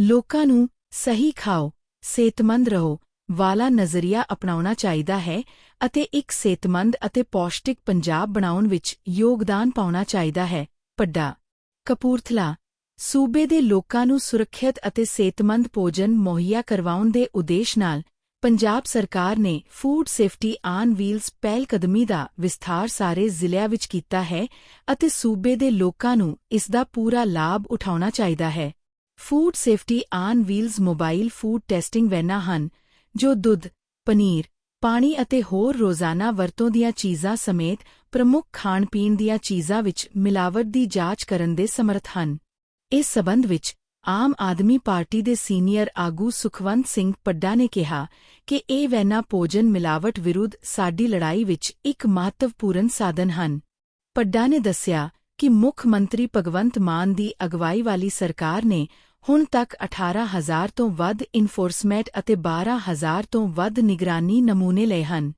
ਲੋਕਾਂ ਨੂੰ ਸਹੀ ਖਾਓ, ਸਿਹਤਮੰਦ ਰਹੋ, ਵਾਲਾ ਨਜ਼ਰੀਆ ਅਪਣਾਉਣਾ ਚਾਹੀਦਾ ਹੈ ਅਤੇ ਇੱਕ ਸਿਹਤਮੰਦ ਅਤੇ ਪੌਸ਼ਟਿਕ ਪੰਜਾਬ ਬਣਾਉਣ ਵਿੱਚ ਯੋਗਦਾਨ ਪਾਉਣਾ ਚਾਹੀਦਾ ਹੈ। ਪੱਡਾ ਕਪੂਰਥਲਾ, ਸੂਬੇ ਦੇ ਲੋਕਾਂ ਨੂੰ ਸੁਰੱਖਿਅਤ ਅਤੇ ਸਿਹਤਮੰਦ ਭੋਜਨ ਮੁਹੱਈਆ ਕਰਵਾਉਣ ਦੇ ਉਦੇਸ਼ ਨਾਲ ਪੰਜਾਬ ਸਰਕਾਰ ਨੇ ਫੂਡ ਸੇਫਟੀ ਆਨ ਵੀਲਸ ਪਹਿਲਕਦਮੀ ਦਾ ਵਿਸਥਾਰ ਸਾਰੇ ਜ਼ਿਲ੍ਹਿਆਂ ਵਿੱਚ ਕੀਤਾ ਹੈ ਅਤੇ ਸੂਬੇ ਦੇ ਲੋਕਾਂ ਨੂੰ ਇਸ ਦਾ ਪੂਰਾ ਲਾਭ ਉਠਾਉਣਾ ਚਾਹੀਦਾ ਹੈ। Food safety on wheels mobile food testing ਵੈਨਾਂ ਹਨ, ਜੋ ਦੁੱਧ, ਪਨੀਰ, ਪਾਣੀ ਅਤੇ ਹੋਰ ਰੋਜ਼ਾਨਾ ਵਰਤੋਂ ਦੀਆਂ ਚੀਜ਼ਾਂ ਸਮੇਤ ਪ੍ਰਮੁੱਖ ਖਾਣ-ਪੀਣ ਦੀਆਂ ਚੀਜ਼ਾਂ ਵਿੱਚ ਮਿਲਾਵਟ ਦੀ ਜਾਂਚ ਕਰਨ ਦੇ ਸਮਰੱਥ ਹਨ। ਇਸ ਸਬੰਧ ਵਿੱਚ ਆਮ ਆਦਮੀ ਪਾਰਟੀ ਦੇ ਸੀਨੀਅਰ ਆਗੂ ਸੁਖਵੰਤ ਸਿੰਘ ਪੱਡਾ ਨੇ ਕਿਹਾ ਕਿ ਇਹ ਵੈਨਾ ਭੋਜਨ ਮਿਲਾਵਟ ਵਿਰੁੱਧ ਸਾਡੀ ਲੜਾਈ ਵਿੱਚ ਇੱਕ ਮਹੱਤਵਪੂਰਨ ਸਾਧਨ ਹਨ। ਪੱਡਾ ਨੇ ਦੱਸਿਆ ਕਿ ਮੁੱਖ ਮੰਤਰੀ ਭਗਵੰਤ ਮਾਨ ਦੀ ਅਗਵਾਈ ਵਾਲੀ ਸਰਕਾਰ ਨੇ ਹੁਣ ਤੱਕ 18000 ਤੋਂ ਵੱਧ ਇਨਫੋਰਸਮੈਂਟ ਅਤੇ 12000 ਤੋਂ ਵੱਧ ਨਿਗਰਾਨੀ ਨਮੂਨੇ ਲਏ ਹਨ।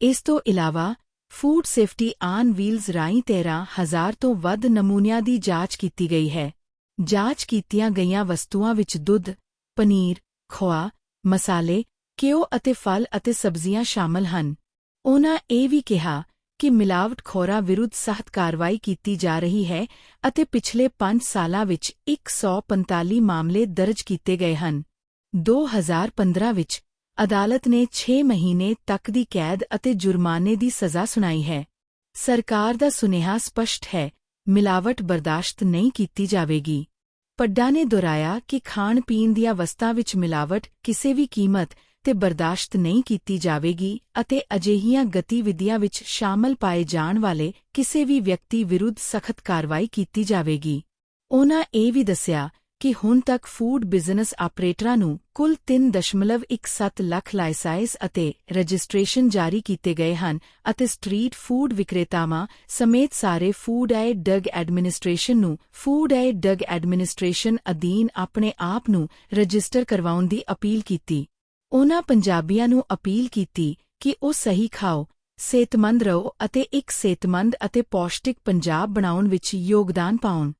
ਇਸ ਤੋਂ ਇਲਾਵਾ ਫੂਡ ਸੇਫਟੀ ਆਨ ਵੀਲਸ ਰਾਹੀਂ 13000 ਤੋਂ ਵੱਧ ਨਮੂਨਿਆਂ ਦੀ ਜਾਂਚ ਕੀਤੀ ਗਈ ਹੈ। ਜਾਂਚ ਕੀਤੀਆਂ ਗਈਆਂ ਵਸਤੂਆਂ ਵਿੱਚ ਦੁੱਧ, ਪਨੀਰ, ਖੋਆ, ਮਸਾਲੇ, ਘਿਓ ਅਤੇ ਫਲ ਅਤੇ ਸਬਜ਼ੀਆਂ ਸ਼ਾਮਲ ਹਨ। ਉਨ੍ਹਾਂ ਇਹ ਵੀ ਕਿਹਾ ਕਿ ਮਿਲਾਵਟਖੋਰਾਂ ਵਿਰੁੱਧ ਸਖਤ ਕਾਰਵਾਈ ਕੀਤੀ ਜਾ ਰਹੀ ਹੈ ਅਤੇ ਪਿਛਲੇ 5 ਸਾਲਾਂ ਵਿੱਚ 145 ਮਾਮਲੇ ਦਰਜ ਕੀਤੇ ਗਏ ਹਨ। 2015 ਵਿੱਚ ਅਦਾਲਤ ਨੇ 6 ਮਹੀਨੇ ਤੱਕ ਦੀ ਕੈਦ ਅਤੇ ਜੁਰਮਾਨੇ ਦੀ ਸਜ਼ਾ ਸੁਣਾਈ ਹੈ। ਸਰਕਾਰ ਦਾ ਸੁਨੇਹਾ ਸਪਸ਼ਟ ਹੈ, ਮਿਲਾਵਟ ਬਰਦਾਸ਼ਤ ਨਹੀਂ ਕੀਤੀ ਜਾਵੇਗੀ। ਪੱਡਾ ਨੇ ਦੁਹਰਾਇਆ ਕਿ ਖਾਣ-ਪੀਣ ਦੀਆਂ ਵਸਤਾਂ ਵਿੱਚ ਮਿਲਾਵਟ ਕਿਸੇ ਵੀ ਕੀਮਤ ਤੇ ਬਰਦਾਸ਼ਤ ਨਹੀਂ ਕੀਤੀ ਜਾਵੇਗੀ ਅਤੇ ਅਜਿਹੀਆਂ ਗਤੀਵਿਧੀਆਂ ਵਿੱਚ ਸ਼ਾਮਲ ਪਾਏ ਜਾਣ ਵਾਲੇ ਕਿਸੇ ਵੀ ਵਿਅਕਤੀ ਵਿਰੁੱਧ ਸਖਤ ਕਾਰਵਾਈ ਕੀਤੀ ਜਾਵੇਗੀ। ਉਹਨਾਂ ਇਹ ਵੀ ਦੱਸਿਆ ਕਿ ਹੁਣ ਤੱਕ ਫੂਡ ਬਿਜ਼ਨਸ ਆਪਰੇਟਰਾਂ ਨੂੰ ਕੁੱਲ 3.17 ਲੱਖ ਲਾਇਸੈਂਸ ਅਤੇ ਰਜਿਸਟ੍ਰੇਸ਼ਨ ਜਾਰੀ ਕੀਤੇ ਗਏ ਹਨ ਅਤੇ ਸਟਰੀਟ ਫੂਡ ਵਿਕਰੇਤਾਵਾਂ ਸਮੇਤ ਸਾਰੇ ਫੂਡ ਐਡ ਡਰਗ ਐਡਮਿਨਿਸਟ੍ਰੇਸ਼ਨ ਨੂੰ ਫੂਡ ਐਡ ਡਰਗ ਐਡਮਿਨਿਸਟ੍ਰੇਸ਼ਨ ਅਧੀਨ ਆਪਣੇ ਆਪ ਨੂੰ ਰਜਿਸਟਰ ਕਰਵਾਉਣ ਦੀ ਅਪੀਲ ਕੀਤੀ। ਉਨ੍ਹਾਂ ਪੰਜਾਬੀਆਂ ਨੂੰ ਅਪੀਲ ਕੀਤੀ ਕਿ ਉਹ ਸਹੀ ਖਾਓ, ਸਿਹਤਮੰਦ ਰਹੋ ਅਤੇ ਇੱਕ ਸਿਹਤਮੰਦ ਅਤੇ ਪੌਸ਼ਟਿਕ ਪੰਜਾਬ ਬਣਾਉਣ ਵਿੱਚ ਯੋਗਦਾਨ ਪਾਉਣ।